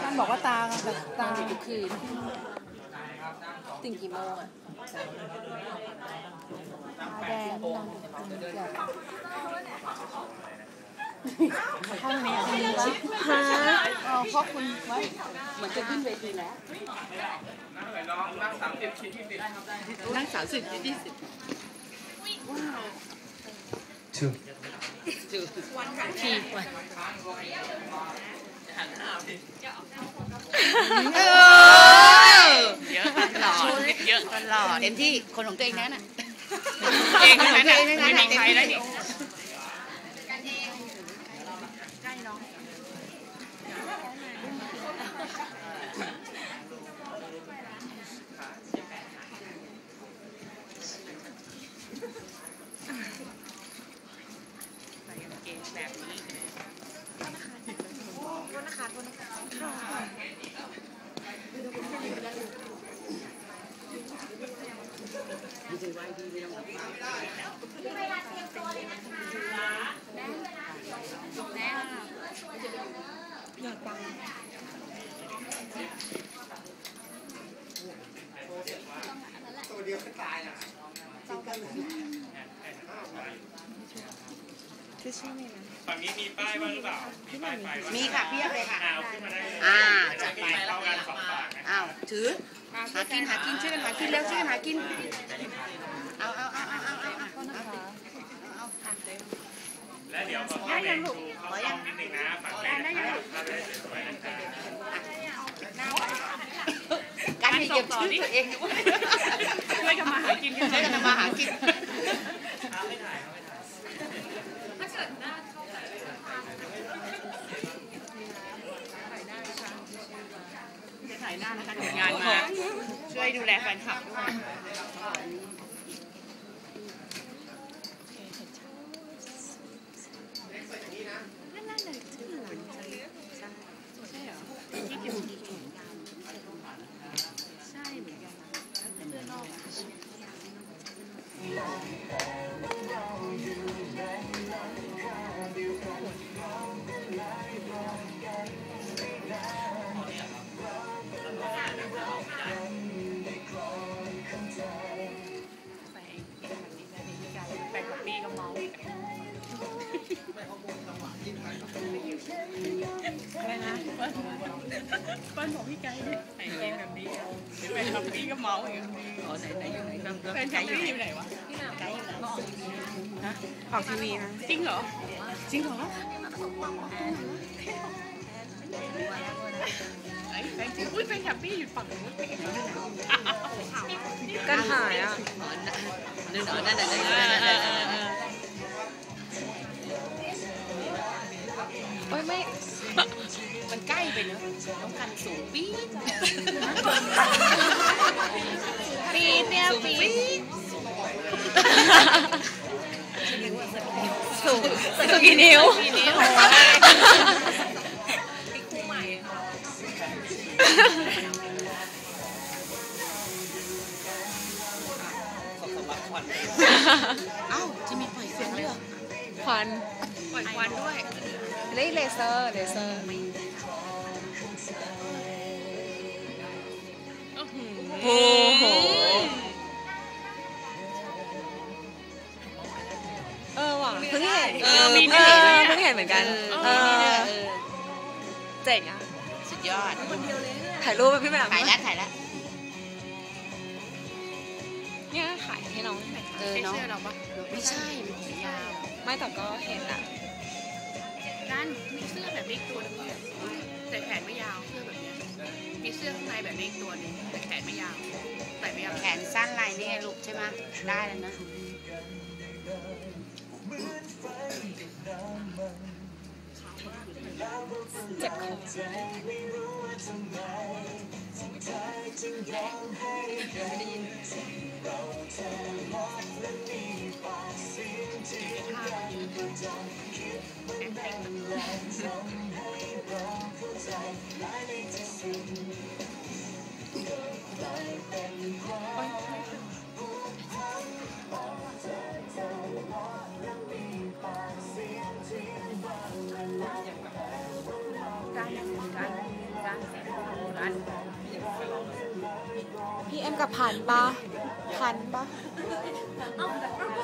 ท่านบอกว่าตาแบตาทุกคืนถึงกี่โมงอะตาแดงตาห้องนี้จะมีวะฮะเอาเพราะคุณไว้เหมือนจะขึ้นเวทีแล้วนั่งสามสิบชิ้นยี่สิบนั่งสามสิบยี่สิบว้าว two two one two one วันทีวันเออเยอะตลอดเยอะตลอดเต็มที่คนของตัวเองนั้นน่ะเองทั้งนั้นน่ะไม่มีใครแล้วนี่ ใส่กางเกงแบบนี้จะไหวดีไม่ต้องรับ ฝั่งนี้มีป้ายบ้างหรือเปล่า มีป้ายไฟบ้างมีค่ะเพียบเลยค่ะอ่าเอาขึ้นมาได้เลยอ่าจะจัดมีไปเข้ากันสองฝั่งนะอ้าวถือหากินหากินช่วยกันหากินแล้วช่วยกันหากินเอาเอาเอาเอาเอาเอาเอาและเดี๋ยวพอเข้าเด็กดูเข้ากล้องนิดนึงนะฝั่งแรกนะครับภาพได้สวยๆนะครับ การเหยียบชื่อตัวเองด้วยช่วยกันมาหากินกันช่วยกันทำมาหากินถ่ายหน้านะคะเดี๋ยวงานมาช่วยดูแลแฟนคลับด้วย อะไรนะเปิ้ลเปิ้ลบอกพี่ไก่ใส่เกงแบบนี้เดี๋ยวแฟนคลับปี้ก็เมาอีกอ๋อไหนไหนอยู่ไหนแฟนคลับปี้อยู่ไหนวะออกทีวีนะจริงเหรอจริงเหรอไอ้แฟนจริงอุ้ยแฟนคลับปี้อยู่ฝั่งนู้นไม่เห็นเขาด้วยนะกันหายอะนั่นเหรอนั่นน่ะนั่นเอน่ะอนั่น เอน่ะอเออโอ้ยไม่ มันใกล้ไปเนอะต้องการสูงปี๊ดปีดเนี่ยสูงปีปี๊ดดสูงสูงกี่นิ้วปีนี้เอ้าจะมีปล่อยเสียงด้วยเหรอควันปล่อยควันด้วย เลเลเซอร์เลเซอร์โอ้โหเออว่ะเพิ่งเห็นเออมีเอด้วยอเหรอเพิ่งเห็นเหมือนกันเอเออมีอด้วยเออเจ๋งอะสุดยอดถ่ายรูปไปพี่แหม่มถ่ายแล้วถ่ายแล้วเนี่ยขายให้น้องเออใช่เนาะเสื้อเราปะไม่ใช่มันขายาวไม่แต่ก็เห็นอะ ร้านมีเสื้อแบบนี้อีกตัวหนึงเนี่ยแต่แขนไม่ยาวเสื้อแบบเนี้ยมีเสื้อข้างในแบบนี้อีกตัวหนึงแต่แขนไม่ยาวใส่ไม่ยาวแขนสั้นลายนี่ไงลูกใช่ไหมได้แล้วนะเจ็บคอได้แล้วเหมือนกันร้านร้าน พี่เอ็มกับพันปะพันปะ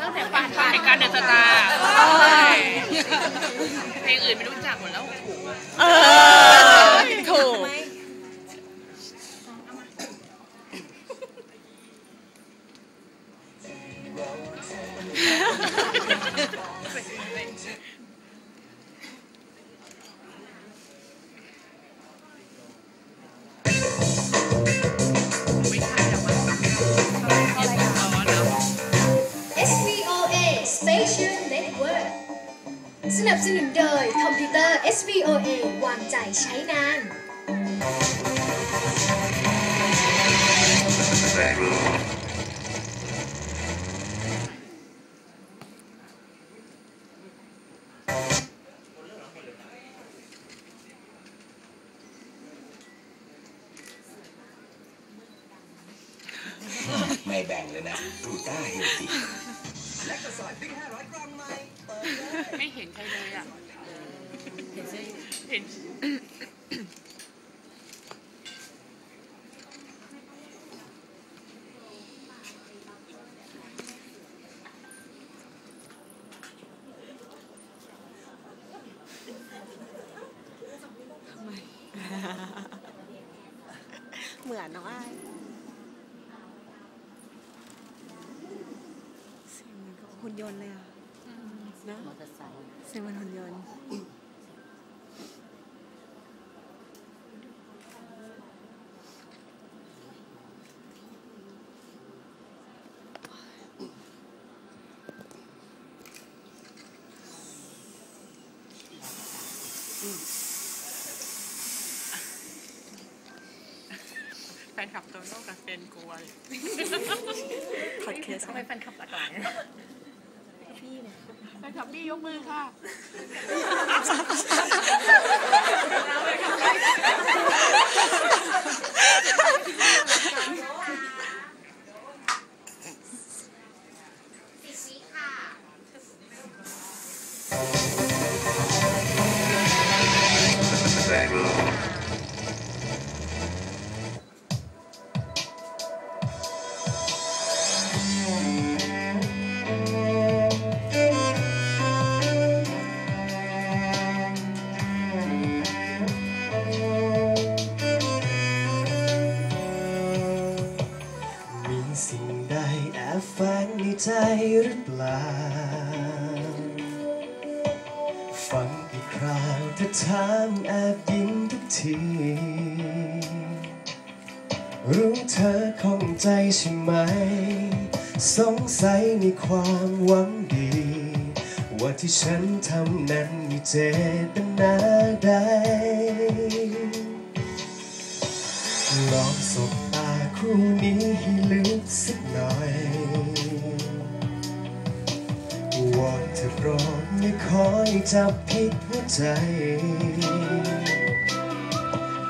ตั้งแต่ฟังฟังในการเดินสตาร์เออ เพลงอื่นไม่รู้จักหมดแล้ว เออ ตอร์ SVOA วางใจใช้นานไม่แบ่งเลยนะรูต้าเฮลตีไม่เห็นใครเลยอะ เห็นเห็นเหมือนน้องอ้ายเสียงเหมือนกับหุ่นยนต์เลยอะนะมอเตอร์ไซค์เสียงเหมือนหุ่นยนต์ แฟนคลับโตโน่กับเซนกลัวเลยพอดแคสต์ทำไมแฟนคลับหลักๆแฟนคลับบี้ยกมือค่ะมี ฟังอีกคราวถ้าถามแอบยิ้มทุกที รู้เธอคงใจใช่ไหม สงสัยในความหวังดี ว่าที่ฉันทำนั้นมีเจตนาใดลองสบตาคู่นี้ให้ลึกสักหน่อย เธอโปรดไม่คอยจับผิดหัวใจ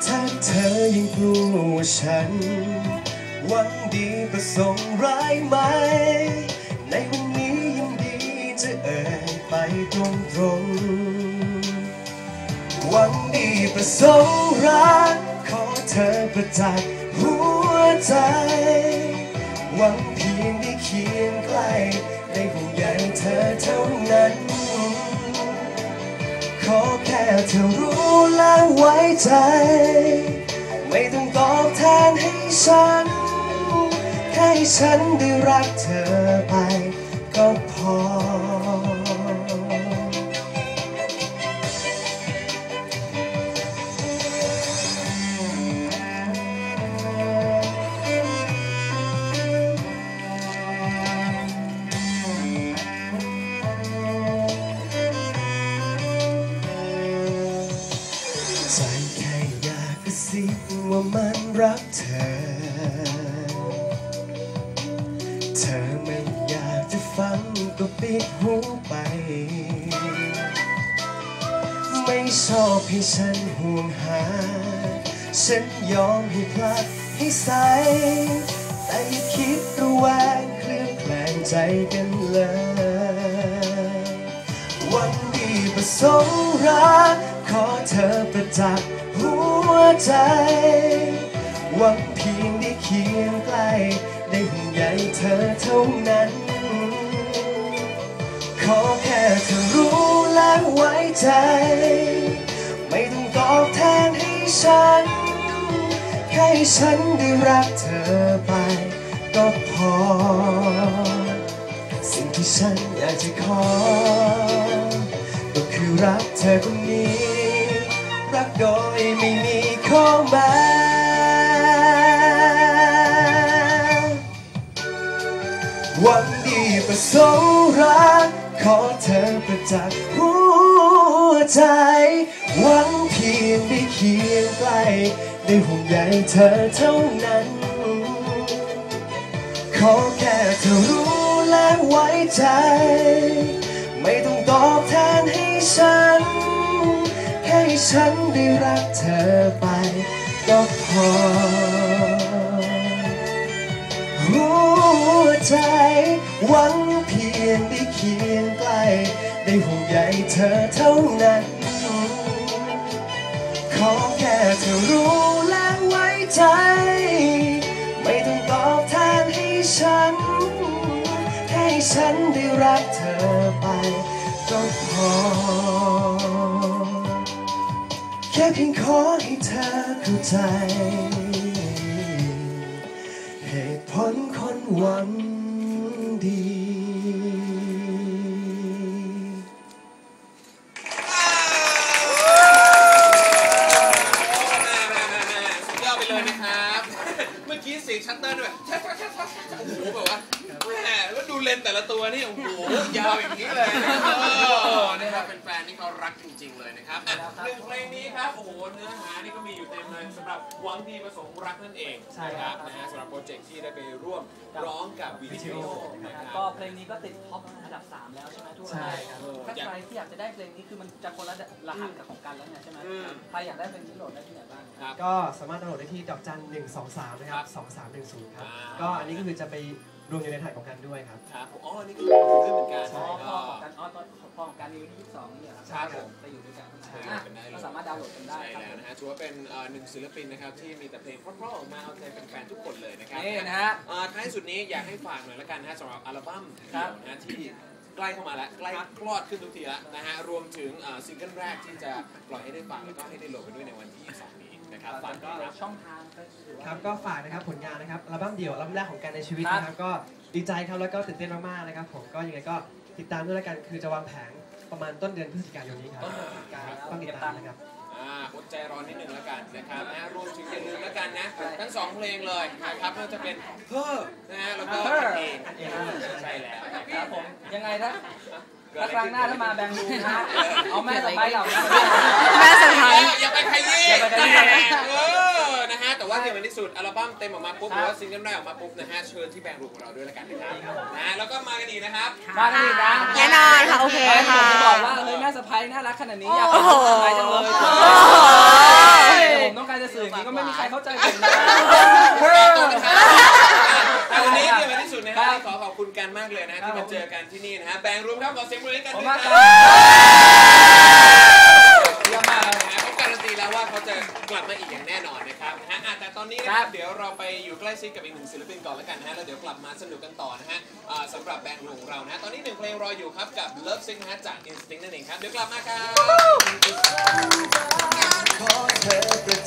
ถ้าเธอยังกลัวฉัน หวังดีประสงค์ร้ายไหม ในวันนี้ยังดีจะเอ่ยไปตรงๆหวังดีประสงค์รัก ขอเธอประจักษ์หัวใจ หวังเพียงได้เคียงใกล้ ได้ห่วงใยเธอเท่านั้น ขอแค่เธอรู้และไว้ใจ ไม่ต้องตอบแทนให้ฉันแค่ให้ฉันได้รักเธอไป ชอบให้ฉันห่วงหา ฉันยอมให้พลาดให้ใส แต่อย่าคิดระแวงเคลือบแคลงใจกันเลย วันดีประสงค์รัก ขอเธอประจักษ์หัววใจ หวังเพียงได้เคียงใกล้ ได้ห่วงใยเธอเท่านั้น ขอแค่เธอรู้และไว้ใจ ฉัน แค่ให้ฉันได้รักเธอไปก็พอ สิ่งที่ฉันอยากจะขอ ก็คือรักเธอคนนี้ รักโดยไม่มีข้อแม้วังดีประสงค์รัก ขอเธอประจักษ์หัวใจหวัง พียงได้เคียงใกล้ได้ห่วงใยเธอเท่านั้น ขอแค่เธอรู้และไว้ใจ ไม่ต้องตอบแทนให้ฉัน แค่ให้ฉันได้รักเธอไปก็พอ หัวใจหวังเพียงได้เคียงใกล้ ได้ห่วงใยเธอเท่านั้น เธอรู้และไว้ใจ ไม่ต้องตอบแทนให้ฉัน ให้ฉันได้รักเธอไปก็พอ แค่เพียงขอให้เธอเข้าใจ เหตุผลคนหวังดี เลนส์แต่ละตัวนี่โอ้โหยาวอย่างนี้เลยนะครับเออนะครับเป็นแฟนๆที่เขารักจริง ๆ เลยนะครับอะหนึ่งเพลงนี้ครับโอ้โหเนื้อหานี่ก็มีอยู่เต็มเลยสำหรับหวังดีประสงค์รักนั่นเองใช่ครับนะฮะสำหรับโปรเจกต์ที่ได้ไปร่วมร้องกับวิดีโอนะคก็รับเพลงนี้ก็ติดท็อปอันดับ 3 แล้วใช่ไหมทั่วใช่ไทยครับถ้าใครที่อยากจะได้เพลงนี้คือมันจะคนละรหัสกับของกันแล้วเนี่ยใช่ไหมอืมใครอยากได้เพลงนี้โหลดได้ที่ไหนบ้างครับก็สามารถดาวน์โหลดได้ที่ดอกจัน1 2 3นะครับ2310ครับอ่าก็อันนี้ก็คือจะไป รวมอยู่ในถ่ายของกันด้วยครับ ครับผมอ๋อนี่คือคือเหมือนกันอ๋อพ่ก็อของกันอ๋อตอนพ่อของกันนี่วันที่22นี่เหรอครับผมไปอยู่ด้วยกันใช่อะเป็นได้เลย ก็สามารถดาวน์โหลดกันได้ใช่ครับ แล้วนะฮะถือว่าเป็นเอ่อหนึ่งศิลปินนะครับที่มีแต่เพลงเพราะๆออกมาเอาใจแฟนๆทุกคนเลยนะครับนี่นะฮะเอ่อท้ายสุดนี้อยากให้ฝากหน่อยละกันนะฮะสำหรับอัลบั้มครัเดี่ยบวนะฮะที่ใกล้เข้ามาแล้วใกล้คลอดขึ้นทุกทีแล้วนะฮะรวมถึงเอ่อซิงเกิลแรกที่จะปล่อยให้ได้ฟังแล้วก็ให้ได้โหลดกันด้วยในวันที่22นี้นะ ครับฝากก็ด้วยครับช่องทางก็ถือว่าครับก็ฝากนะครับผลงานนะครับอัลบั้มเดี่ยวอัลบั้มแรกของการในชีวิตครับนะครับ ก็ดีใจครับแล้วก็ตื่นเต้นมากๆนะครับผมก็ยังไงก็ติดตามด้วยละกันคือจะวางแผนประมาณต้นเดือนพฤศจิกายนนี้ครับต้นเดือนพฤศจิกายนต้องติดตามนะครับอ่าอดใจรอนิดหนึ่งแล้วกันนะครับนะรวมถึงอย่าลืมแล้วกันนะ ทั้งสองเพลงเลยนะครับไม่ว่าจะเป็นเพ้อนะฮะแล้วก็เพ้อเพลงใช่แล้วครับผมยังไงนะเกิด ถ้าอะไรครั้งขึ้นหน้าถ้ามาแบงค์รูนะฮะเอาแม่กับใบเหล่านี้แม่สะพ้ายอย่าไปขยี้อย่าไปขยี้เออนะฮะแต่ว่าที่มันที่สุดอัลบั้มเต็มออกมาปุ๊บหรือว่าซิงเกิลแรกออกมาปุ๊บนะฮะเชิญที่แบงค์รูของเราด้วยแล้วกันนะครับนะแล้วก็มากันอีกนะครับมากันอีกนะแน่นอนค่ะโอเคเฮ้ยผมค่ะจะบอกว่าเฮ้ยแม่สะพ้ายน่ารักขนาดนี้อยากโอ้เป็นโหสะพ้ายจังเลยโอ้โหผมต้องการจะสื่ออย่างนี้ก็ไม่มีใครเข้าใจผมนะ แต่วันนี้ที่มันที่สุดนะฮะขอขอบคุณกันมากเลยนะที่มาเจอกันที่นี่นะฮะแบงค์รูมครับขอเสียงปรบมือให้กันผมด้วยมากคครัรับบเยี่ยมมากนะฮะเขาการันตีแล้วว่าเขาจะกลับมาอีกอย่างแน่นอนนะครับนะฮะอะแต่ตอนนี้นะครับเดี๋ยวเราไปอยู่ใกล้ชิดกับอีกหนึ่งศิลปินก่อนแล้วกันนะฮะแล้วเดี๋ยวกลับมาสนุกกันต่อนะฮะอ่าสำหรับแบงค์รูมของเรานะฮะตอนนี้หนึ่งเพลงรออยู่ครับกับ Love Sick นะฮะจาก Instinct นั่นเองครับเดี๋ยวกลับมาครับ ขอเธอประ